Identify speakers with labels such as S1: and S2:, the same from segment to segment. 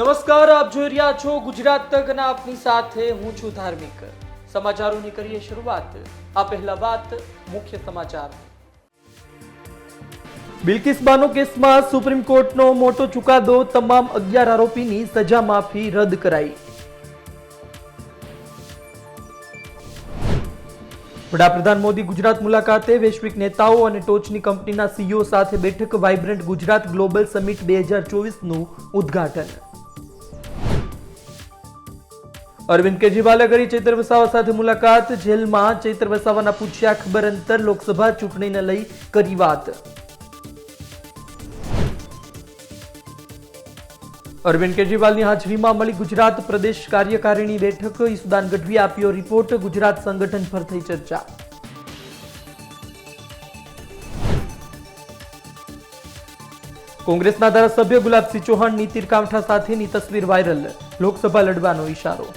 S1: નમસ્કાર, આપ જોઈ રહ્યા છો ગુજરાત તકના આપની સાથે હું છું ધાર્મિક. સમાચારોની કરીએ શરૂઆત. આ પહેલા વાત મુખ્ય સમાચાર. બિલકિસ બાનો કેસમાં સુપ્રીમ કોર્ટનો મોટો ચુકાદો, તમામ અગિયાર આરોપીની સજા માફી રદ કરાઈ. વડાપ્રધાન મોદી ગુજરાત મુલાકાતે વૈશ્વિક નેતાઓ અને ટોચની કંપનીના સીઈઓ સાથે બેઠક વાઇબ્રન્ટ ગુજરાત ગ્લોબલ સમિટ બે હજાર ચોવીસનું ઉદ્ઘાટન. અરવિંદ કેજરીવાલે કરી ચૈત્ર વસાવા સાથે મુલાકાત, જેલમાં ચૈત્ર વસાવાના પૂછ્યા ખબર અંતર લોકસભા ચૂંટણીને લઈ કરી વાત. અરવિંદ કેજરીવાલની હાજરીમાં મળી ગુજરાત પ્રદેશ કાર્યકારિણી બેઠક. ઈસુદાન ગઢવી આપ્યો રિપોર્ટ. ગુજરાત સંગઠન પર થઈ ચર્ચા. કોંગ્રેસના ધારાસભ્ય ગુલાબસિંહ ચૌહાણની તીરકાંઠા સાથેની તસવીર વાયરલ. લોકસભા લડવાનો ઈશારો.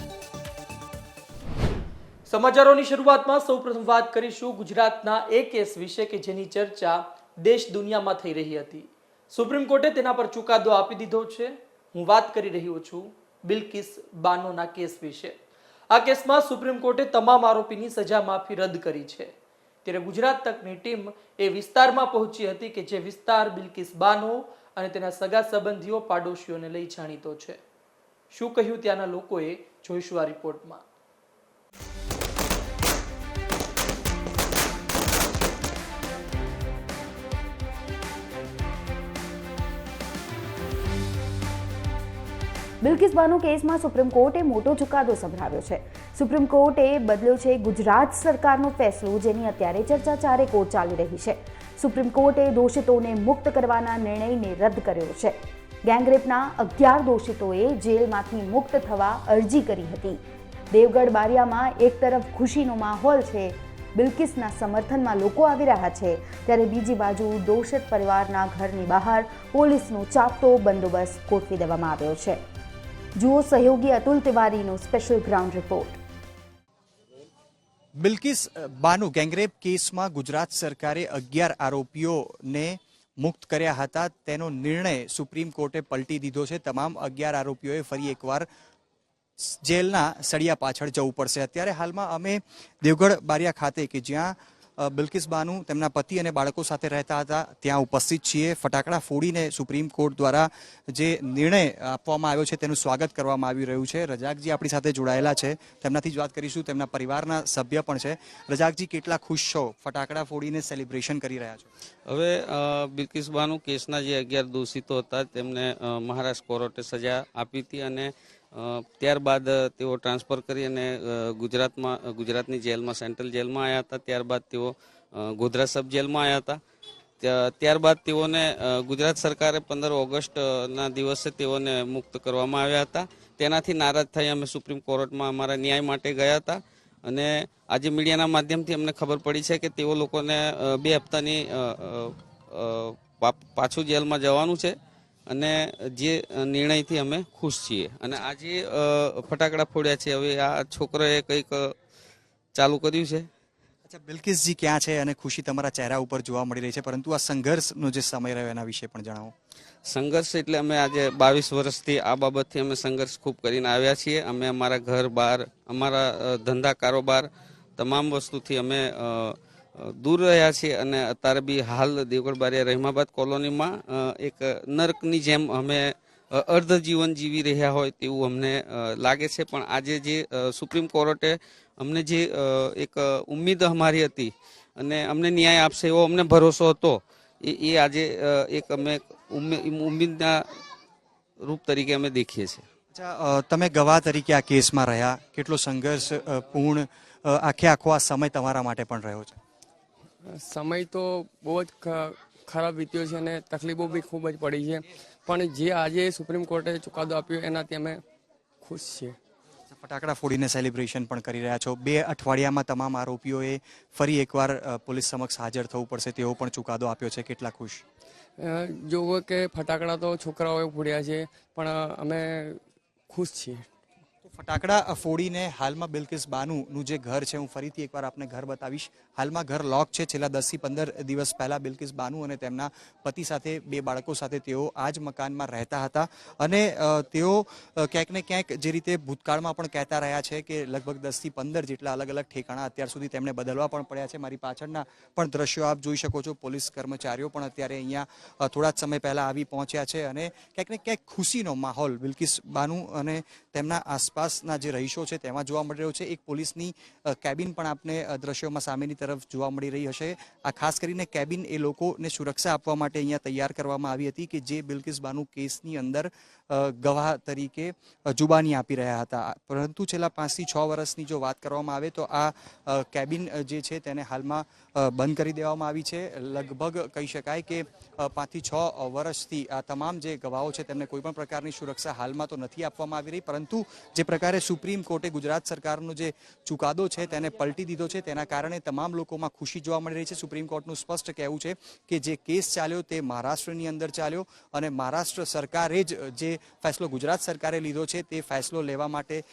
S1: સમાચારોની શરૂઆતમાં સૌપ્રથમ વાત કરીશું ગુજરાતના એ કેસ વિશે કે જેની ચર્ચા દેશ દુનિયામાં થઈ રહી હતી. સુપ્રીમ કોર્ટે તેના પર ચુકાદો આપી દીધો છે. હું વાત કરી રહ્યો છું બિલકિસ બાનોના કેસ વિશે. આ કેસમાં સુપ્રીમ કોર્ટે તમામ આરોપીની સજા માફી રદ કરી છે. ત્યારે ગુજરાત તકની ટીમ એ વિસ્તારમાં પહોંચી હતી કે જે વિસ્તાર બિલકિસ બાનો અને તેના સગા સંબંધીઓ, પાડોશીઓને લઈ જાણીતો છે. શું કહ્યું ત્યાંના લોકોએ જોઈશું આ રિપોર્ટમાં.
S2: બિલ્કિસ બાનો કેસમાં સુપ્રીમ કોર્ટે મોટો ચુકાદો સંભળાવ્યો છે. સુપ્રીમ કોર્ટે બદલ્યો છે ગુજરાત સરકારનો ફેસલો, જેની અત્યારે ચર્ચા ચારે કોર્ટ ચાલી રહી છે. સુપ્રીમ કોર્ટે દોષિતોને મુક્ત કરવાના નિર્ણયને રદ કર્યો છે. ગેંગરેપના અગિયાર દોષિતોએ જેલમાંથી મુક્ત થવા અરજી કરી હતી. દેવગઢ બારિયામાં એક તરફ ખુશીનો માહોલ છે, બિલ્કિસના સમર્થનમાં લોકો આવી રહ્યા છે, ત્યારે બીજી બાજુ દોષિત પરિવારના ઘરની બહાર પોલીસનો ચાપતો બંદોબસ્ત ગોઠવી દેવામાં આવ્યો છે. જુઓ સહયોગી Atul તિવારીનો special ground report
S3: Bilkis Bano, gangrape કેસમાં ગુજરાત સરકારે અગિયાર આરોપીઓને મુક્ત કર્યા હતા. તેનો નિર્ણય સુપ્રીમ કોર્ટે પલટી દીધો છે. તમામ અગિયાર આરોપીઓએ ફરી એકવાર જેલના સળિયા પાછળ જવું પડશે. અત્યારે હાલમાં અમે દેવગઢ બારિયા ખાતે કે જ્યાં બિલ્કિસ બાનુ, તેમના પતિ અને બાળકો સાથે રહેતા હતા. ત્યાં ઉપસ્થિત છીએ. ફટાકડા ફોડીને સુપ્રીમ કોર્ટ દ્વારા જે નિર્ણય આપવામાં આવ્યો છે, તેનું સ્વાગત કરવામાં આવી રહ્યું છે. રજાકજી આપણી સાથે જોડાયેલા છે. તેમનાથી જ વાત કરીશું. તેમના પરિવારના સભ્ય પણ છે. રજાકજી, કેટલા ખુશ છો? ફટાકડા ફોડીને સેલિબ્રેશન કરી રહ્યા છો.
S4: હવે બિલકિસ બાનુ, કેસના જે અગિયાર દોષિતો હતા, તેમને મહારાષ્ટ્ર કોર્ટે સજા આપી હતી અને ત્યારબાદ તેઓ ટ્રાન્સફર કરી અને ગુજરાતમાં ગુજરાતની જેલમાં, સેન્ટ્રલ જેલમાં આવ્યા હતા. ત્યારબાદ તેઓ ગોધરા સબ જેલમાં આવ્યા હતા. ત્યારબાદ તેઓને ગુજરાત સરકારે પંદર ઓગસ્ટના દિવસે તેઓને મુક્ત કરવામાં આવ્યા હતા. તેનાથી નારાજ થઈ અમે સુપ્રીમ કોર્ટમાં અમારા ન્યાય માટે ગયા હતા. અને આજે મીડિયાના માધ્યમથી અમને ખબર પડી છે કે તેઓ લોકોને બે હપ્તાની પાછું જેલમાં જવાનું છે. અને જે નિર્ણયથી અમે ખુશ છીએ. અને આજે ફટાકડા ફોડ્યા છે હવે આ છોકરાએ કંઈક ચાલુ કર્યું છે?
S3: અચ્છા બિલકિસજી ક્યાં છે અને ખુશી તમારા ચહેરા ઉપર જોવા મળી રહી છે પરંતુ આ સંઘર્ષનો જે સમય રહ્યો એના વિશે પણ જણાવો.
S4: સંઘર્ષ એટલે અમે આજે બાવીસ વર્ષથી આ બાબતથી અમે સંઘર્ષ ખૂબ કરીને આવ્યા છીએ. અમે અમારા ઘર બહાર અમારા ધંધા કારોબાર તમામ વસ્તુથી અમે દૂર રહ્યા છીએ અને અત્યારે બી હાલ દેવગઢ બારિયા રહીમાબાદ કોલોનીમાં એક નર્કની જેમ અમે અર્ધ જીવન જીવી રહ્યા હોય તેવું અમને લાગે છે. પણ આજે જે સુપ્રીમ કોર્ટે અમને જે એક ઉમ્મીદ અમારી હતી અને અમને ન્યાય આપશે એવો અમને ભરોસો હતો, એ એ આજે એક અમે ઉમ્મે- ઉમ્મીદના રૂપ તરીકે અમે દેખીએ છીએ.
S3: તમે ગવાહ તરીકે આ કેસમાં રહ્યા. કેટલો સંઘર્ષ પૂર્ણ આખે આખો આ સમય તમારા માટે પણ રહ્યો છે.
S5: સમય તો બહુ જ ખ- ખરાબ વીત્યો છે અને તકલીફો બી ખૂબ જ પડી છે. પણ જે આજે સુપ્રીમ કોર્ટે ચુકાદો આપ્યો એનાથી અમે ખુશ છીએ.
S3: ફટાકડા ફોડીને સેલિબ્રેશન પણ કરી રહ્યા છો. બે અઠવાડિયામાં તમામ આરોપીઓએ ફરી એકવાર પોલીસ સમક્ષ હાજર થવું પડશે તેવો પણ ચુકાદો આપ્યો છે. કેટલા ખુશ?
S5: જુઓ જોવો કે ફટાકડા તો છોકરાઓએ ફોડ્યા છે પણ અમે ખુશ છીએ.
S3: ફટાકડા ફોડીને હાલમાં બિલકિસ બાનુનું જે ઘર છે, હું ફરીથી એકવાર આપને ઘર બતાવીશ. હાલમાં ઘર લોક છે, છેલ્લા દસથી પંદર દિવસ પહેલાં બિલકિસ બાનુ અને તેમના પતિ સાથે, બે બાળકો સાથે તેઓ આ જ મકાનમાં રહેતા હતા. અને તેઓ ક્યાંક ને ક્યાંક જે રીતે ભૂતકાળમાં પણ કહેતા રહ્યા છે કે લગભગ દસથી પંદર જેટલા અલગ અલગ ઠેકાણા અત્યાર સુધી તેમને બદલવા પણ પડ્યા છે. મારી પાછળના પણ દ્રશ્યો આપ જોઈ શકો છો. પોલીસ કર્મચારીઓ પણ અત્યારે અહીંયા થોડા જ સમય પહેલાં આવી પહોંચ્યા છે અને ક્યાંક ને ક્યાંક ખુશીનો માહોલ બિલકિસ બાનુ અને તેમના આસપાસના જે રહીશો છે તેમાં જોવા મળી રહ્યો છે. એક પોલીસની કેબિન પણ આપને દ્રશ્યોમાં સામેની તરફ જોવા મળી રહી હશે. આ ખાસ કરીને કેબિન એ લોકોને સુરક્ષા આપવા માટે અહીંયા તૈયાર કરવામાં આવી હતી કે જે બિલકિસ બાનુ કેસની અંદર ગવાહ તરીકે જુબાની આપી રહ્યા હતા. પરંતુ છેલ્લા પાંચથી છ વર્ષની જો વાત કરવામાં આવે તો આ કેબિન જે છે તેને હાલમાં બંધ કરી દેવામાં આવી છે. લગભગ કહી શકાય કે પાંચથી છ વર્ષથી આ તમામ જે ગવાઓ છે તેમને કોઈપણ પ્રકારની સુરક્ષા હાલમાં તો નથી આપવામાં આવી રહી. પરંતુ જે પ્રકારે સુપ્રીમ કોર્ટે ગુજરાત સરકારનો જે ચુકાદો છે તેને પલટી દીધો છે, તેના કારણે તમામ લોકોમાં ખુશી જોવા મળી રહી છે. સુપ્રીમ કોર્ટનું સ્પષ્ટ કહેવું છે કે જે કેસ ચાલ્યો તે મહારાષ્ટ્રની અંદર ચાલ્યો અને મહારાષ્ટ્ર સરકારે જ જે ફેસલો ગુજરાત સરકારે લીધો છે તે ફેસલો લેવા માટે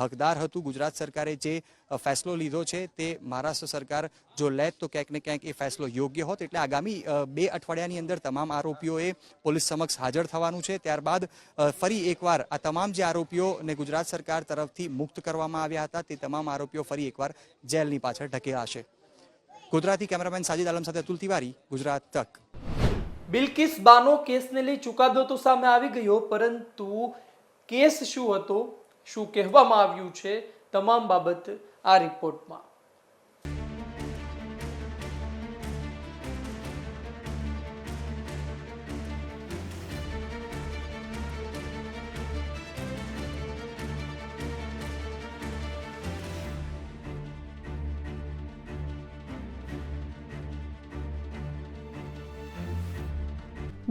S3: હકદાર હતું. ગુજરાત સરકારે જે ફેસલો લીધો છે તે મહારાષ્ટ્ર સરકાર જો લેત તો ક્યાંક ને ક્યાંક એ ફેસલો યોગ્ય હોત. એટલે આગામી બે અઠવાડિયાની અંદર તમામ આરોપીઓએ પોલીસ સમક્ષ હાજર થવાનું છે. ત્યારબાદ ફરી એકવાર આ તમામ જે આરોપીઓને ગુજરાત સરકાર તરફથી મુક્ત કરવામાં આવ્યા હતા તે તમામ આરોપીઓ ફરી એકવાર જેલની પાછળ ઢકેલાશે ગુજરાતી કેમેરામેન સાજિદ આલમ સાથે અતુલ તિવારી, ગુજરાત તક.
S1: બિલકિસ બાનો કેસને લઈ ચુકાદો તો સામે આવી ગયો, પરંતુ કેસ શું હતો, શું કહેવામાં આવ્યું છે, તમામ બાબત આ રિપોર્ટમાં.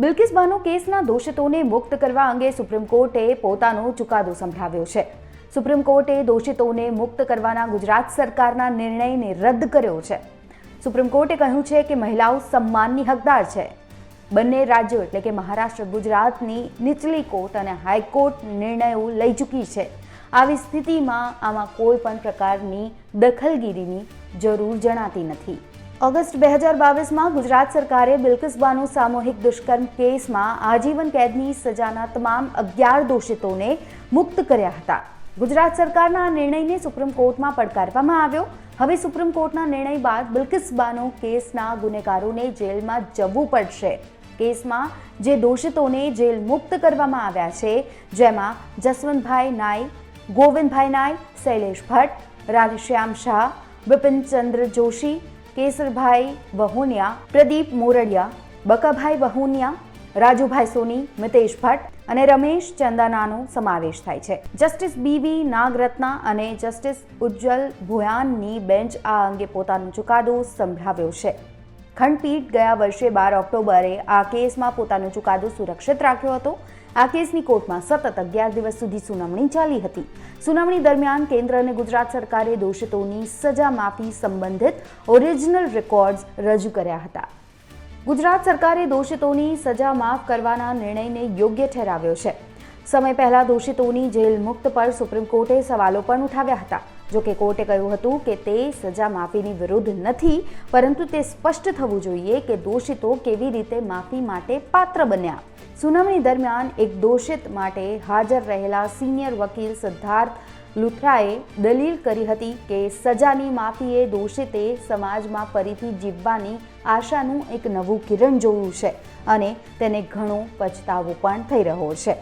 S2: બિલ્કિસ બાનો કેસના દોષિતોને મુક્ત કરવા અંગે સુપ્રીમ કોર્ટે પોતાનો ચુકાદો સંભળાવ્યો છે. સુપ્રીમ કોર્ટે દોષિતોને મુક્ત કરવાના ગુજરાત સરકારના નિર્ણયને રદ કર્યો છે. સુપ્રીમ કોર્ટે કહ્યું છે કે મહિલાઓ સન્માનની હકદાર છે. બંને રાજ્યો એટલે કે મહારાષ્ટ્ર, ગુજરાતની નીચલી કોર્ટ અને હાઈકોર્ટ નિર્ણયો લઈ ચૂકી છે. આવી સ્થિતિમાં આમાં કોઈ પણ પ્રકારની દખલગીરીની જરૂર જણાતી નથી. ઓગસ્ટ બે હજાર બાવીસમાં ગુજરાત સરકારે બિલ્કિસ બાનો સામૂહિક દુષ્કર્મ કેસમાં આજીવન કેદની સજાના તમામ અગિયાર દોષિતોને મુક્ત કર્યા હતા. ગુજરાત સરકારના આ નિર્ણયને સુપ્રીમ કોર્ટમાં પડકારવામાં આવ્યો. હવે સુપ્રીમ કોર્ટના નિર્ણય બાદ બિલ્કિસ બાનો કેસના ગુનેગારોને જેલમાં જવું પડશે. કેસમાં જે દોષિતોને જેલ મુક્ત કરવામાં આવ્યા છે, જેમાં જસવંતભાઈ નાય, ગોવિંદભાઈ નાય, શૈલેષ ભટ્ટ રાધશ્યામ શાહ, બિપિનચંદ્ર જોશી, કેસરભાઈ વહોનિયા, પ્રદીપ મોરડિયા, બકાભાઈ વહોનિયા, રાજુભાઈ સોની, મિતેશ ભટ્ટ અને રમેશ ચંદાનાનો સમાવેશ થાય છે. જસ્ટિસ બીવી નાગરત્ના અને જસ્ટિસ ઉજ્જવલ ભુયાનની બેન્ચ આ અંગે પોતાનો ચુકાદો સંભળાવ્યો છે. ખંડપીઠ ગયા વર્ષે બાર ઓક્ટોબરે આ કેસમાં પોતાનો ચુકાદો સુરક્ષિત રાખ્યો હતો. આ કેસની કોર્ટમાં સતત અગિયાર દિવસ સુધી સુનાવણી ચાલી હતી. સુનાવણી દરમિયાન કેન્દ્ર અને ગુજરાત સરકારે દોષિતોની સજા માફી સંબંધિત ઓરિજિનલ રેકોર્ડ્સ રજૂ કર્યા હતા. ગુજરાત સરકારે દોષિતોની સજા માફ કરવાના નિર્ણયને યોગ્ય ઠેરાવ્યો છે. સમય પહેલા દોષિતોની જેલ મુક્ત પર સુપ્રીમ કોર્ટે સવાલો પણ ઉઠાવ્યા હતા. જોકે કોર્ટે કહ્યું હતું કે તે સજા માફીની વિરુદ્ધ નથી, પરંતુ તે સ્પષ્ટ થવું જોઈએ કે દોષિતો કેવી રીતે માફી માટે પાત્ર બન્યા. સુનાવણી દરમિયાન એક દોષિત માટે હાજર રહેલા સિનિયર વકીલ સિદ્ધાર્થ લુથરાએ દલીલ કરી હતી કે સજાની માફીએ દોષિતે સમાજમાં ફરીથી જીવવાની આશાનું એક નવું કિરણ જોયું છે અને તેને ઘણો પછતાવો પણ થઈ રહ્યો છે.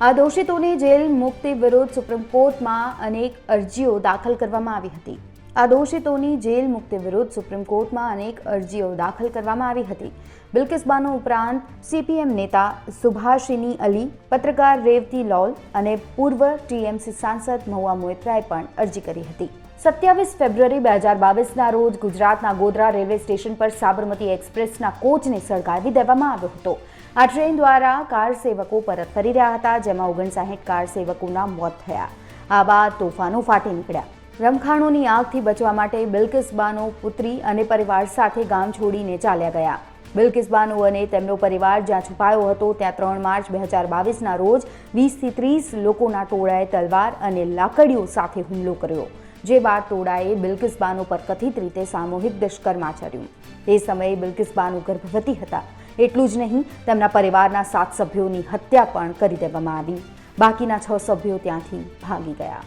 S2: આ દોષિતોની જેલ મુક્તિ વિરુદ્ધ સુપ્રીમ કોર્ટમાં અનેક અરજીઓ દાખલ કરવામાં આવી હતી. આ દોષિતોની જેલ મુક્તિ વિરુદ્ધ સુપ્રીમ કોર્ટમાં અનેક અરજીઓ દાખલ કરવામાં આવી હતી. બિલ્કિસ બાનો ઉપરાંત સીપીએમ નેતા સુભાષિની અલી, પત્રકાર રેવતી લોલ અને પૂર્વ ટીએમસી સાંસદ મહુઆ મોઇત્રાએ પણ અરજી કરી હતી. સત્યાવીસ ફેબ્રુઆરી બે હજાર બાવીસના રોજ ગુજરાતના ગોધરા રેલવે સ્ટેશન પર સાબરમતી એક્સપ્રેસના કોચને સળગાવી દેવામાં આવ્યો હતો. આ ટ્રેન દ્વારા કાર સેવકો પરત ફરી રહ્યા હતા, જેમાં ઓગણસાહીઠ કાર સેવકોના મોત થયા. આ બાદ તોફાનો ફાટી નીકળ્યા. રમખાણોની આગથી બચવા માટે બિલ્કિસ બાનો પુત્રી અને પરિવાર સાથે ગામ છોડીને ચાલ્યા ગયા. બિલ્કિસ બાનુ અને તેમનો પરિવાર જ્યાં છુપાયો હતો, ત્યાં ત્રણ માર્ચ બે હજાર બાવીસના રોજ વીસથી ત્રીસ લોકોના ટોળાએ તલવાર અને લાકડીઓ સાથે હુમલો કર્યો, જે બાદ ટોળાએ બિલકિસ બાનુ પર કથિત રીતે સામૂહિક દુષ્કર્મ આચર્યું. તે સમયે બિલકિસ બાનુ ગર્ભવતી હતા. એટલું જ નહીં, તેમના પરિવારના સાત સભ્યોની હત્યા પણ કરી દેવામાં આવી. બાકીના છ સભ્યો ત્યાંથી ભાગી ગયા.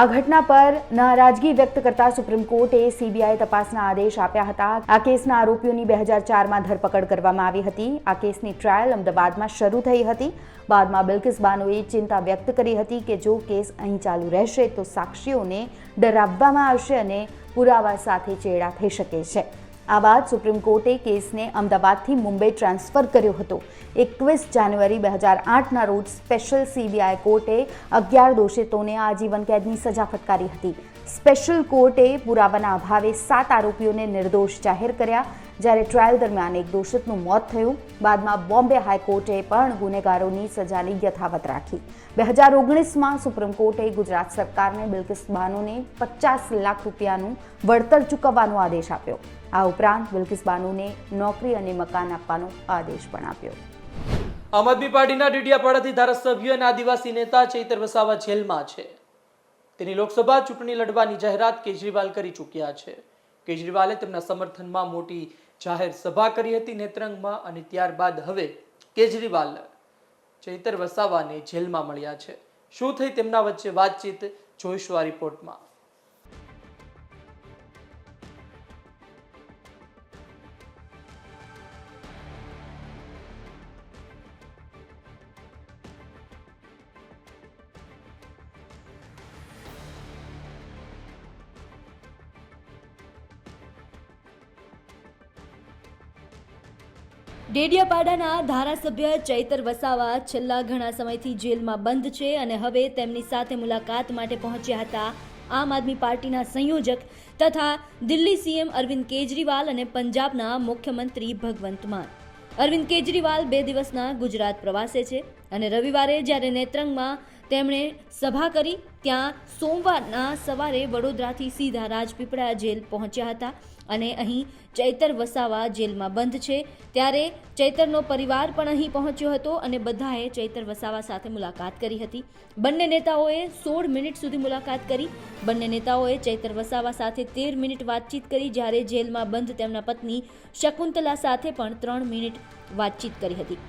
S2: આ ઘટના પર નારાજગી વ્યક્ત કરતા સુપ્રીમ કોર્ટે સીબીઆઈ તપાસના આદેશ આપ્યા હતા. આ કેસના આરોપીઓની બે હજાર ચારમાં ધરપકડ કરવામાં આવી હતી. આ કેસની ટ્રાયલ અમદાવાદમાં શરૂ થઈ હતી. બાદમાં બિલ્કિસ બાનોએ ચિંતા વ્યક્ત કરી હતી કે જો કેસ અહીં ચાલુ રહેશે તો સાક્ષીઓને ડરાવવામાં આવશે અને પુરાવા સાથે ચેડા થઈ શકે છે. આ બાદ સુપ્રીમ કોર્ટે કેસને અમદાવાદથી મુંબઈ ટ્રાન્સફર કર્યો હતો. એકવીસ જાન્યુઆરી બે હજાર આઠના રોજ સ્પેશિયલ સીબીઆઈ કોર્ટે અગિયાર દોષિતોને આજીવન કેદની સજા ફટકારી હતી. સ્પેશિયલ કોર્ટે પુરાવાના અભાવે સાત આરોપીઓને નિર્દોષ જાહેર કર્યા. જ્યારે ટ્રાયલ દરમિયાન એક દોષિતનું મોત થયું, બાદમાં બોમ્બે હાઈકોર્ટે પણ ગુનેગારોની સજાની યથાવત રાખી. બે હજાર ઓગણીસમાં સુપ્રીમ કોર્ટે ગુજરાત સરકારને બિલ્કિસ બાનુને પચાસ લાખ રૂપિયાનું વળતર ચૂકવવાનો આદેશ આપ્યો. આ ઉપરાંત બિલ્કિસ બાનુને નોકરી અને મકાન આપવાનો આદેશ પણ આપ્યો.
S1: આમ આદમી પાર્ટીના ડેડિયાપાડાથી ધારાસભ્ય અને આદિવાસી નેતા ચૈતર વસાવા જેલમાં છે. તેની લોકસભા ચૂંટણી લડવાની જાહેરાત કેજરીવાલ કરી ચૂક્યા છે. કેજરીવાલે તેમના સમર્થનમાં મોટી જાહેર સભા કરી હતી નેત્રંગમાં અને ત્યારબાદ હવે કેજરીવાલ ચૈતર વસાવાને જેલમાં મળ્યા છે. શું થઈ તેમના વચ્ચે વાતચીત? જોઈશું આ રિપોર્ટમાં.
S6: ડેડિયાપાડાના ધારાસભ્ય ચૈતર વસાવા છેલ્લા ઘણા સમયથી જેલમાં બંધ છે અને હવે તેમની સાથે મુલાકાત માટે પહોંચ્યા હતા આમ આદમી પાર્ટીના સંયોજક તથા દિલ્હી સીએમ અરવિંદ કેજરીવાલ અને પંજાબના મુખ્યમંત્રી ભગવંત માન. અરવિંદ કેજરીવાલ બે દિવસના ગુજરાત પ્રવાસે છે અને રવિવારે જ્યારે નેત્રંગમાં તેમણે સભા કરી, ત્યાં સોમવારના સવારે વડોદરાથી સીધા રાજપીપળા જેલ પહોંચ્યા હતા. અને અહીં ચૈતર વસાવા જેલમાં બંધ છે. ત્યારે ચૈતરનો પરિવાર પણ અહીં પહોંચ્યો હતો અને બધાએ ચૈતર વસાવા સાથે મુલાકાત કરી હતી. બંને નેતાઓએ સોળ મિનિટ સુધી મુલાકાત કરી. બંને નેતાઓએ ચૈતર વસાવા સાથે તેર મિનિટ વાતચીત કરી, જ્યારે જેલમાં બંધ તેમના પત્ની શકુંતલા સાથે પણ ત્રણ મિનિટ વાતચીત કરી હતી.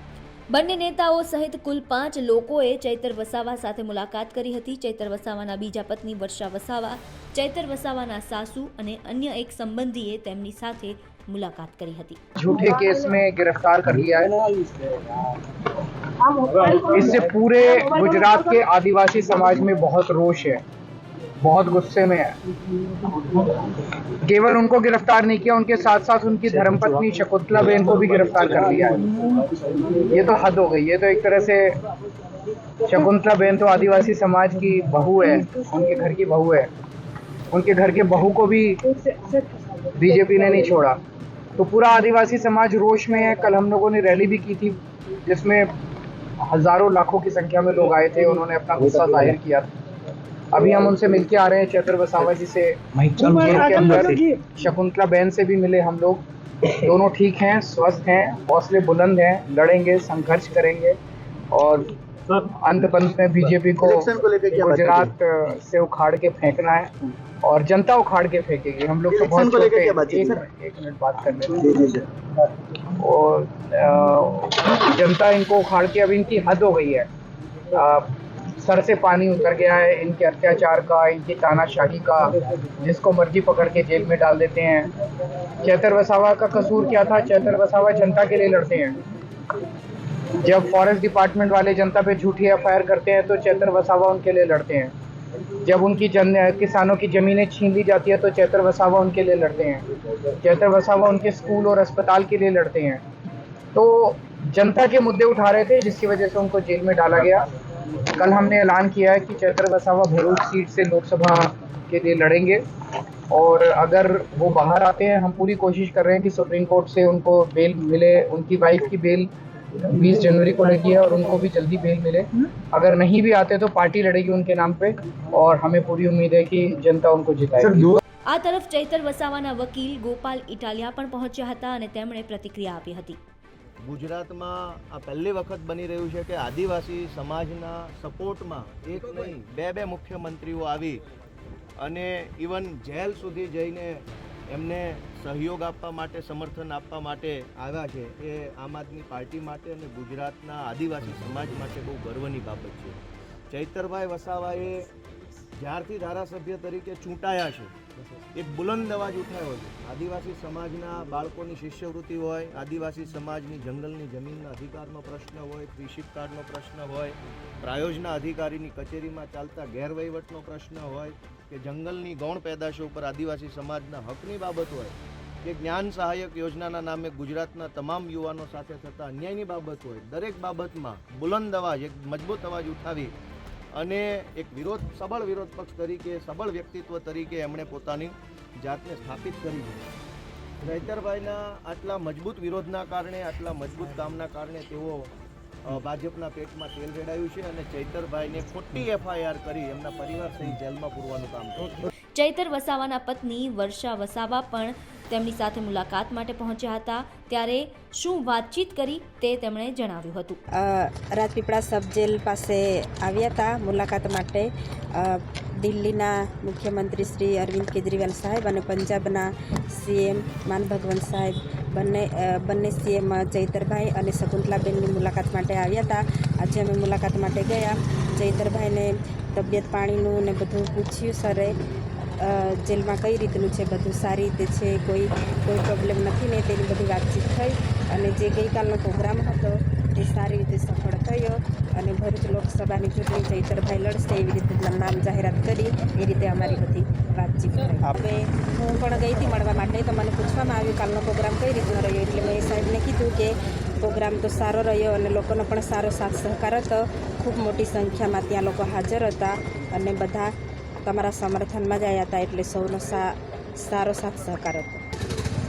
S6: બંને નેતાઓ સહિત કુલ પાંચ લોકોએ ચૈતર વસાવા સાથે મુલાકાત કરી હતી ચૈતર વસાવાના બીજા પત્ની વર્ષા વસાવા ચૈતર વસાવાના સાસુ અને અન્ય એક સંબંધીએ તેમની સાથે મુલાકાત કરી હતી
S7: झूठे केस में गिरफ्तार कर लिया है इससे पूरे गुजरात के आदिवासी समाज में बहुत रोष है बहुत गुस्से में है। केवल उनको गिरफ़्तार नहीं किया, उनके साथ साथ उनकी धर्मपत्नी शकुंतला बेन को भी गिरफ़्तार कर लिया है। ये तो हद हो गई है तो एक तरह से शकुंतला बेन तो आदिवासी समाज की बहू है, उनके घर की बहू है। उनके घर के बहू को भी बीजेपी ने नहीं छोड़ा। तो पूरा आदिवासी समाज रोष में है, कल हम लोगों ने रैली भी की थी, जिसमें हज़ारों, लाखों की संख्या में लोग आए थे, उन्होंने अपना गुस्सा ज़ाहिर किया अभी हम उनसे मिलके आ रहे हैं चैत्र वसावा जी से। शकुंतला बहन से भी मिले हम लोग। दोनों ठीक हैं स्वस्थ हैं हौसले बुलंद हैं लड़ेंगे संघर्ष करेंगे और अंत पंत में बीजेपी को गुजरात से उखाड़ के फेंकना है और जनता उखाड़ के फेंकेगी। हम लोग तो बहुत छोटे एक मिनट एक मिनट बात कर लेते और जनता इनको उखाड़ के अब इनकी हद हो गई है। सर से पानी उतर गया है, इनके अत्याचार का, इनकी तानाशाही का, जिसको मर्ज़ी पकड़ के जेल में डाल देते हैं। चैतर वसावा का कसूर क्या था? चैतर वसावा जनता के लिए लड़ते हैं। जब फॉरेस्ट डिपार्टमेंट वाले जनता पे झूठी एफआईआर करते हैं तो चैतर वसावा उनके लिए लड़ते हैं। जब उनकी जन, किसानों की ज़मीनें छीन ली जाती है तो चैतर वसावा उनके लिए लड़ते हैं। चैतर वसावा उनके स्कूल और अस्पताल के लिए लड़ते हैं। तो जनता के मुद्दे उठा रहे थे, जिसकी वजह से उनको जेल में डाला गया। कल हमने ऐलान किया है कि चैतर वसावा भरूच सीट से लोकसभा के लिए लड़ेंगे और अगर वो बाहर आते हैं हम पूरी कोशिश कर रहे हैं कि सुप्रीम कोर्ट से उनको बेल मिले उनकी वाइफ की बेल 20 जनवरी को लगी है और उनको भी जल्दी बेल मिले अगर नहीं भी आते तो पार्टी लड़ेगी उनके नाम पे और हमें पूरी उम्मीद है कि जनता उनको जिताएगी
S6: આ તરફ ચૈતર વસાવાના વકીલ ગોપાલ ઇટાલિયા પણ પહોંચ્યા હતા અને તેમણે પ્રતિક્રિયા આપી હતી
S8: ગુજરાતમાં આ પહેલી વખત બની રહ્યું છે કે આદિવાસી સમાજના સપોર્ટમાં એક નહીં, બે બે મુખ્યમંત્રીઓ આવી અને ઇવન જેલ સુધી જઈને એમને સહયોગ આપવા માટે, સમર્થન આપવા માટે આવ્યા છે. એ આમ આદમી પાર્ટી માટે અને ગુજરાતના આદિવાસી સમાજ માટે બહુ ગર્વની બાબત છે. ચૈતરભાઈ વસાવાએ જ્યારથી ધારાસભ્ય તરીકે ચૂંટાયા છે એક બુલંદ અવાજ ઉઠાવ્યો છે. આદિવાસી સમાજના બાળકોની શિષ્યવૃત્તિ હોય, આદિવાસી સમાજની જંગલની જમીનના અધિકારનો પ્રશ્ન હોય, કૃષિ કાર્ડનો પ્રશ્ન હોય, પ્રાયોજના અધિકારીની કચેરીમાં ચાલતા ગેરવહીવટનો પ્રશ્ન હોય, કે જંગલની ગૌણ પેદાશો ઉપર આદિવાસી સમાજના હકની બાબત હોય, કે જ્ઞાન સહાયક યોજનાના નામે ગુજરાતના તમામ યુવાનો સાથે થતા અન્યાયની બાબત હોય, દરેક બાબતમાં બુલંદ અવાજ, એક મજબૂત અવાજ ઉઠાવી અને એક વિરોધ, સબળ વિરોધ પક્ષ તરીકે, સબળ વ્યક્તિત્વ તરીકે એમણે પોતાની જાતને સ્થાપિત કરી છે. રૈતરભાઈના આટલા મજબૂત વિરોધના કારણે, આટલા મજબૂત કામના કારણે તેઓ ભાજપના પેટમાં તેલ રેડાયું છે અને ચૈતરભાઈને ખોટી એફઆઈઆર કરી એમના પરિવાર સહિત જેલમાં પૂરવાનું કામ કર્યું
S6: ચૈતર વસાવાના પત્ની વર્ષા વસાવા પણ તેમની સાથે મુલાકાત માટે પહોંચ્યા હતા. ત્યારે શું વાતચીત કરી તે તેમણે જણાવ્યું હતું.
S9: રાજપીપળા સબ જેલ પાસે આવ્યા હતા મુલાકાત માટે. દિલ્હીના મુખ્યમંત્રી શ્રી અરવિંદ કેજરીવાલ સાહેબ અને પંજાબના સીએમ માન ભગવંત સાહેબ. બંને બંને સીએમ ચૈતરભાઈ અને શકુંતલાબેનની મુલાકાત માટે આવ્યા હતા. આજે અમે મુલાકાત માટે ગયા. ચૈતરભાઈને તબિયત પાણીનું ને બધું પૂછ્યું સરે. જેલમાં કઈ રીતનું છે બધું સારી રીતે છે કોઈ કોઈ પ્રોબ્લેમ નથી ને તેની બધી વાતચીત થઈ અને જે ગઈકાલનો પ્રોગ્રામ હતો તે સારી રીતે સફળ થયો અને ભરૂચ લોકસભાની ચૂંટણી ચૈતરભાઈ લડશે એવી રીતે નામ જાહેરાત કરી એ રીતે અમારી બધી વાતચીત થઈ. હવે હું પણ ગઈ હતી મળવા માટે તો મને પૂછવામાં આવ્યું કાલનો પ્રોગ્રામ કઈ રીતનો રહ્યો એટલે મેં સાહેબને કીધું કે પ્રોગ્રામ તો સારો રહ્યો અને લોકોનો પણ સારો સાથ સહકાર હતો. ખૂબ મોટી સંખ્યામાં ત્યાં લોકો હાજર હતા અને બધા તમારા સમર્થનમાં જ આવ્યા હતા એટલે સૌનો સા, સારો સાથ સહકાર હતો.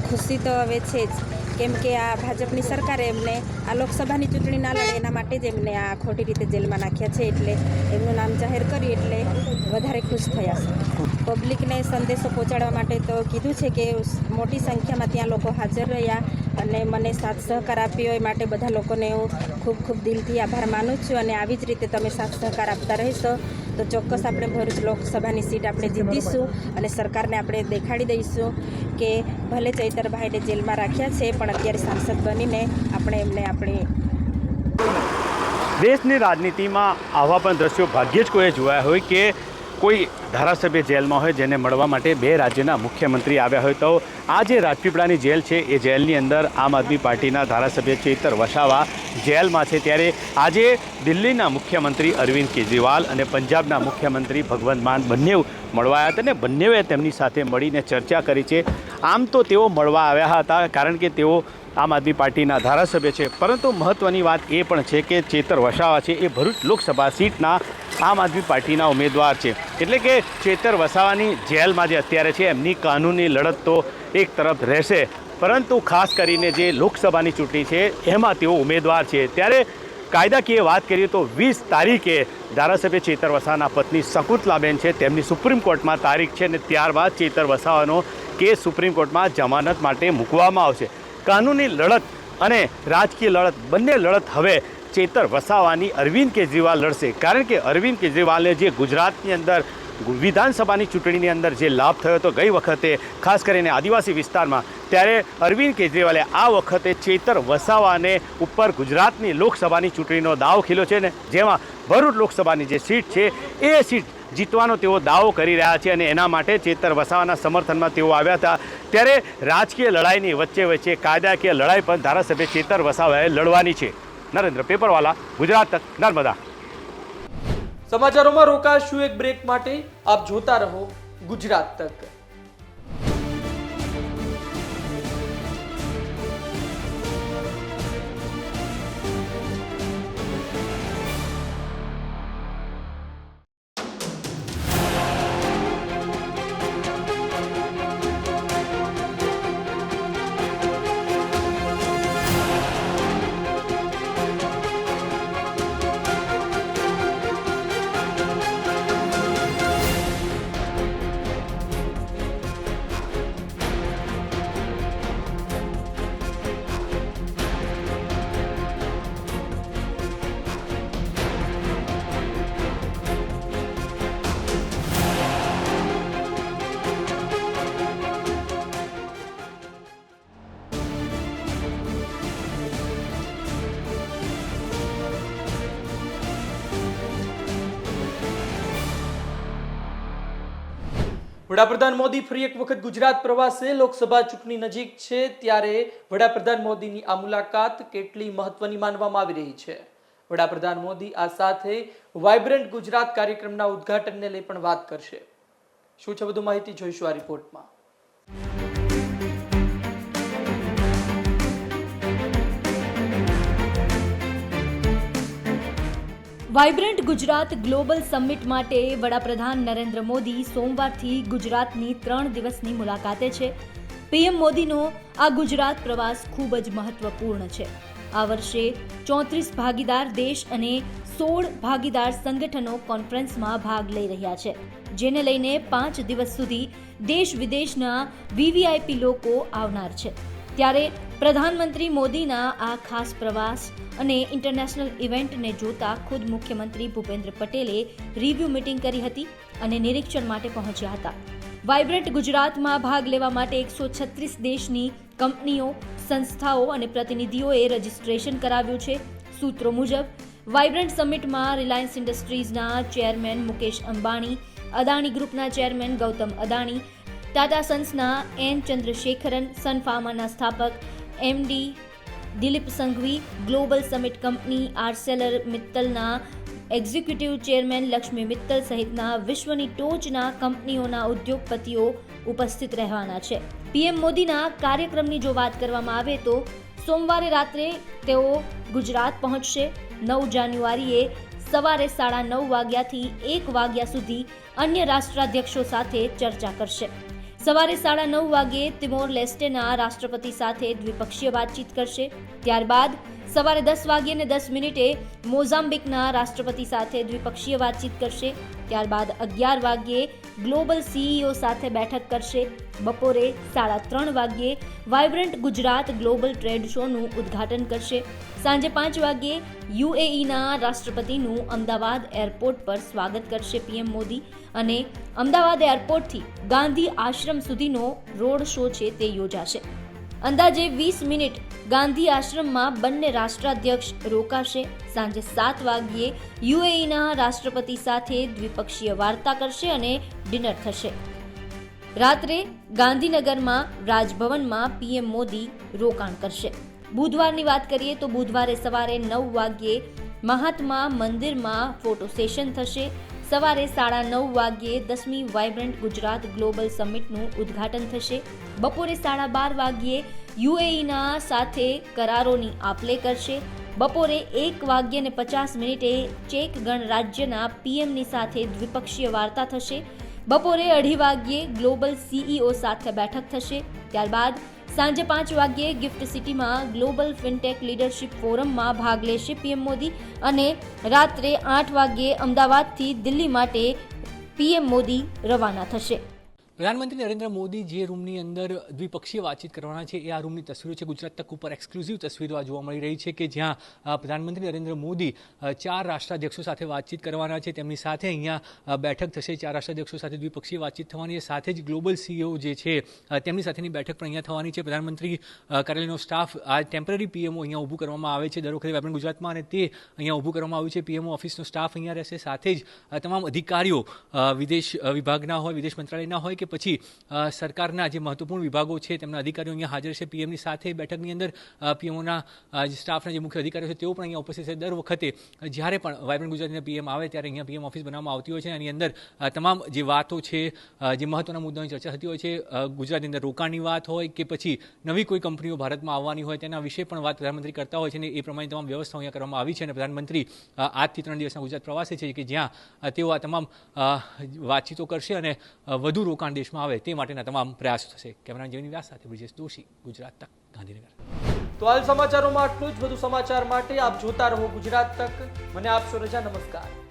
S9: ખુશી તો હવે છે જ, કેમ કે આ ભાજપની સરકારે એમને, આ લોકસભાની ચૂંટણી ના લડે એના માટે જ એમને આ ખોટી રીતે જેલમાં નાખ્યા છે એટલે એમનું નામ જાહેર કર્યું એટલે વધારે ખુશ થયા છે. પબ્લિકને સંદેશો પહોંચાડવા માટે તો કીધું છે કે મોટી સંખ્યામાં ત્યાં લોકો હાજર રહ્યા. અને મને સાથ સહકાર આપ્યો એ માટે બધા લોકોને હું ખૂબ ખૂબ દિલથી આભાર માનું છું અને આવી જ રીતે તમે સાથ સહકાર આપતા રહેશો તો ચોક્કસ આપણે ભરૂચ લોકસભાની સીટ આપણે જીતીશું અને સરકારને આપણે દેખાડી દઈશું કે ભલે ચૈતરભાઈને જેલમાં રાખ્યા છે, પણ અત્યારે સાંસદ બનીને આપણે એમને આપણે
S10: દેશની રાજનીતિમાં આવા પણ દ્રશ્યો ભાગ્યે જ કોઈએ જોયા હોય કે કોઈ ધારાસભ્ય જેલમાં હોય જેને મળવા માટે બે રાજ્યના મુખ્યમંત્રી આવ્યા હોય તો આ જે રાજપીપળાની જેલ છે, એ જેલની અંદર આમ આદમી પાર્ટીના ધારાસભ્ય ચેતર વસાવા જેલમાં છે. ત્યારે આજે દિલ્હીના મુખ્યમંત્રી અરવિંદ કેજરીવાલ અને પંજાબના મુખ્યમંત્રી ભગવંત માન બંને મળવા આવ્યા હતા અને બંનેએ તેમની સાથે મળીને ચર્ચા કરી છે. આમ તો તેઓ મળવા આવ્યા હતા, કારણ કે તેઓ આમ આદમી પાર્ટીના ધારાસભ્ય છે. પરંતુ મહત્ત્વની વાત એ પણ છે કે ચેતર વસાવા છે એ ભરૂચ લોકસભા સીટના આમ આદમી પાર્ટીના ઉમેદવાર છે. એટલે કે ચેતર વસાવાની જેલમાં જે અત્યારે છે, એમની કાનૂની લડત તો એક તરફ રહેશે. પરંતુ ખાસ કરીને જે લોકસભાની ચૂંટણી છે, એમાં તેઓ ઉમેદવાર છે. ત્યારે કાયદાકીય વાત કરીએ તો વીસ તારીખે ધારાસભ્ય ચેતર વસાવાના પત્ની શકુંતલાબેન છે. તેમની સુપ્રીમ કોર્ટમાં તારીખ છે અને ત્યારબાદ ચેતર વસાવાનો કેસ સુપ્રીમ કોર્ટમાં જમાનત માટે મૂકવામાં આવશે. કાનૂની લડત અને રાજકીય લડત, બંને લડત હવે ચેતર વસાવાની અરવિંદ કેજરીવાલ લડશે. કારણ કે અરવિંદ કેજરીવાલને જે ગુજરાતની અંદર વિધાનસભાની ચૂંટણીની અંદર જે લાભ થયો હતો ગઈ વખતે, ખાસ કરીને આદિવાસી વિસ્તારમાં, ત્યારે અરવિંદ કેજરીવાલે આ વખતે ચેતર વસાવાને ઉપર ગુજરાતની લોકસભાની ચૂંટણીનો દાવ ખીલ્યો છે ને, જેમાં ભરૂચ લોકસભાની જે સીટ છે, એ સીટ જીતવાનો તેઓ દાવો કરી રહ્યા છે અને એના માટે ચેતર વસાવાના સમર્થનમાં તેઓ આવ્યા હતા. ત્યારે રાજકીય લડાઈની વચ્ચે વચ્ચે કાયદાકીય લડાઈ પણ ધારાસભ્ય ચેતર વસાવાએ લડવાની છે. નરેન્દ્ર પેપરવાલા, ગુજરાત તક નર્મદા.
S1: સમાચારોમાં રોકાશું એક બ્રેક માટે. આપ જોતા રહો ગુજરાત તક. વડાપ્રધાન મોદી ફરી એક વખત ગુજરાત પ્રવાસે લોકસભા ચૂંટણી નજીક છે, ત્યારે વડાપ્રધાન મોદીની આ મુલાકાત કેટલી મહત્વની માનવામાં આવી રહી છે? વડાપ્રધાન મોદી આ સાથે વાઇબ્રન્ટ ગુજરાત કાર્યક્રમના ઉદ્ઘાટનને લઈ પણ વાત કરશે. શું છે વધુ માહિતી? જોઈશું આ રિપોર્ટમાં.
S6: વાઇબ્રન્ટ ગુજરાત ગ્લોબલ સમિટ માટે વડાપ્રધાન નરેન્દ્ર મોદી સોમવારથી ગુજરાતની ત્રણ દિવસની મુલાકાતે છે. પીએમ મોદીનો આ ગુજરાત પ્રવાસ ખૂબ જ મહત્વપૂર્ણ છે. આ વર્ષે ચોત્રીસ ભાગીદાર દેશ અને સોળ ભાગીદાર સંગઠનો કોન્ફરન્સમાં ભાગ લઈ રહ્યા છે. જેને લઈને પાંચ દિવસ સુધી દેશ વિદેશના વીવીઆઈપી લોકો આવનાર છે. ત્યારે પ્રધાનમંત્રી મોદીના આ ખાસ પ્રવાસ અને ઇન્ટરનેશનલ ઇવેન્ટને જોતા ખુદ મુખ્યમંત્રી ભૂપેન્દ્ર પટેલે રિવ્યૂ મીટિંગ કરી હતી અને નિરીક્ષણ માટે પહોંચ્યા હતા. વાઇબ્રન્ટ ગુજરાતમાં ભાગ લેવા માટે એકસો છત્રીસ દેશની કંપનીઓ, સંસ્થાઓ અને પ્રતિનિધિઓએ રજીસ્ટ્રેશન કરાવ્યું છે. સૂત્રો મુજબ વાઇબ્રન્ટ સમિટમાં રિલાયન્સ ઇન્ડસ્ટ્રીઝના ચેરમેન મુકેશ અંબાણી, અદાણી ગ્રુપના ચેરમેન ગૌતમ અદાણી, ટાટા સન્સના એન ચંદ્રશેખરન, સન ફાર્માના સ્થાપક MD Dilip Sanghvi global summit company Arcelor મિત્તલના executive chairman Lakshmi Mittal સહિતના વિશ્વની ટોચના કંપનીઓના ઉદ્યોગપતિઓ ઉપસ્થિત રહેવાના છે. પીએમ મોદીના કાર્યક્રમની જો વાત કરવામાં આવે તો સોમવારે રાત્રે તેઓ ગુજરાત પહોંચશે. નવ જાન્યુઆરીએ સવારે સાડા નવ વાગ્યાથી એક વાગ્યા સુધી અન્ય રાષ્ટ્રાધ્યક્ષો સાથે ચર્ચા કરશે. સવારે સાડા નવ વાગે તિમોર લેસ્ટેના રાષ્ટ્રપતિ સાથે દ્વિપક્ષીય વાતચીત કરશે. ત્યારબાદ સવારે દસ વાગ્યે અને દસ મિનિટે મોઝામ્બિકના રાષ્ટ્રપતિ સાથે દ્વિપક્ષીય વાતચીત કરશે. ત્યારબાદ અગિયાર વાગ્યે ગ્લોબલ સીઈઓ સાથે બેઠક કરશે. બપોરે સાડા ત્રણ વાગ્યે વાઇબ્રન્ટ ગુજરાત ગ્લોબલ ટ્રેડ શોનું ઉદ્ઘાટન કરશે. સાંજે પાંચ વાગ્યે યુએઈના રાષ્ટ્રપતિનું અમદાવાદ એરપોર્ટ પર સ્વાગત કરશે પીએમ મોદી. અને અમદાવાદ એરપોર્ટથી ગાંધી આશ્રમ સુધીનો રોડ શો છે તે યોજાશે. અંદાજે વીસ મિનિટ ગાંધી આશ્રમમાં બંને રાષ્ટ્રાધ્યક્ષ રોકાશે. સાંજે સાત વાગ્યે યુએઈના રાષ્ટ્રપતિ સાથે દ્વિપક્ષીય વાર્તા કરશે અને ડિનર થશે. રાત્રે ગાંધીનગરમાં રાજભવનમાં પીએમ મોદી રોકાણ કરશે. બુધવારની વાત કરીએ તો બુધવારે સવારે નવ વાગ્યે મહાત્મા મંદિરમાં ફોટો સેશન થશે. સવારે સાડા નવ વાગ્યે દસમી વાઇબ્રન્ટ ગુજરાત ગ્લોબલ સમિટનું ઉદ્ઘાટન થશે. બપોરે સાડા બાર વાગ્યે યુએઈના સાથે કરારોની આપલે કરશે. બપોરે એક વાગ્યે ને પચાસ મિનિટે ચેક ગણરાજ્યના પીએમની સાથે દ્વિપક્ષીય વાર્તા થશે. બપોરે અઢી વાગ્યે ગ્લોબલ સીઈઓ સાથે બેઠક થશે. ત્યારબાદ સાંજે પાંચ વાગ્યે ગિફ્ટ સિટીમાં ગ્લોબલ ફિનટેક લીડરશિપ ફોરમમાં ભાગ લેશે પીએમ મોદી અને રાત્રે આઠ વાગ્યે અમદાવાદથી દિલ્હી માટે પીએમ મોદી રવાના થશે.
S11: પ્રધાનમંત્રી નરેન્દ્ર મોદી જે રૂમની અંદર દ્વિપક્ષીય વાતચીત કરવાના છે, એ આ રૂમની તસવીરો છે. ગુજરાત તક ઉપર એક્સક્લુઝિવ તસવીરો આ જોવા મળી રહી છે કે જ્યાં પ્રધાનમંત્રી નરેન્દ્ર મોદી ચાર રાષ્ટ્રાધ્યક્ષો સાથે વાતચીત કરવાના છે. તેમની સાથે અહીંયા બેઠક થશે. ચાર રાષ્ટ્રાધ્યક્ષો સાથે દ્વિપક્ષીય વાતચીત થવાની સાથે જ ગ્લોબલ સીઈઓ જે છે તેમની સાથેની બેઠક પણ અહીંયા થવાની છે. પ્રધાનમંત્રી કાર્યાલયનો સ્ટાફ આ ટેમ્પરરી પીએમઓ અહીંયા ઊભું કરવામાં આવે છે. દર વખતે વેપન ગુજરાતમાં અને તે અહીંયા ઊભું કરવામાં આવ્યું છે. પીએમઓ ઓફિસનો સ્ટાફ અહીંયા રહેશે. સાથે જ તમામ અધિકારીઓ વિદેશ વિભાગના હોય, વિદેશ મંત્રાલયના હોય કે પછી સરકારના જે મહત્વપૂર્ણ વિભાગો છે, તેમના અધિકારીઓ અહીંયા હાજર છે. પીએમની સાથે બેઠકની અંદર પીએમઓના જે સ્ટાફના જે મુખ્ય અધિકારીઓ છે, તેઓ પણ અહીંયા ઉપસ્થિત છે. દર વખતે જ્યારે પણ વાયબ્રન્ટ ગુજરાતના પીએમ આવે, ત્યારે અહીંયા પીએમ ઓફિસ બનાવવામાં આવતી હોય છે. એની અંદર તમામ જે વાતો છે જે મહત્વના મુદ્દાઓની ચર્ચા થતી હોય છે ગુજરાતની અંદર રોકાણની વાત હોય કે પછી નવી કોઈ કંપનીઓ ભારતમાં આવવાની હોય, તેના વિશે પણ વાત પ્રધાનમંત્રી કરતા હોય છે અને એ પ્રમાણે તમામ વ્યવસ્થાઓ અહીંયા કરવામાં આવી છે. અને પ્રધાનમંત્રી આજથી ત્રણ દિવસના ગુજરાત પ્રવાસે છે કે જ્યાં તેઓ આ તમામ વાતચીતો કરશે અને વધુ રોકાણ દેશમાં આવે તે માટેના તમામ પ્રયાસો થશે. કેમેરા જેવી વ્યાસ સાથે બ્રિજેશ દોશી, ગુજરાત તક, ગાંધીનગર.
S1: તો હાલ સમાચારોમાં આટલું જ. વધુ સમાચાર માટે આપ જોતા રહો ગુજરાત તક. મને આપશો રજા નમસ્કાર.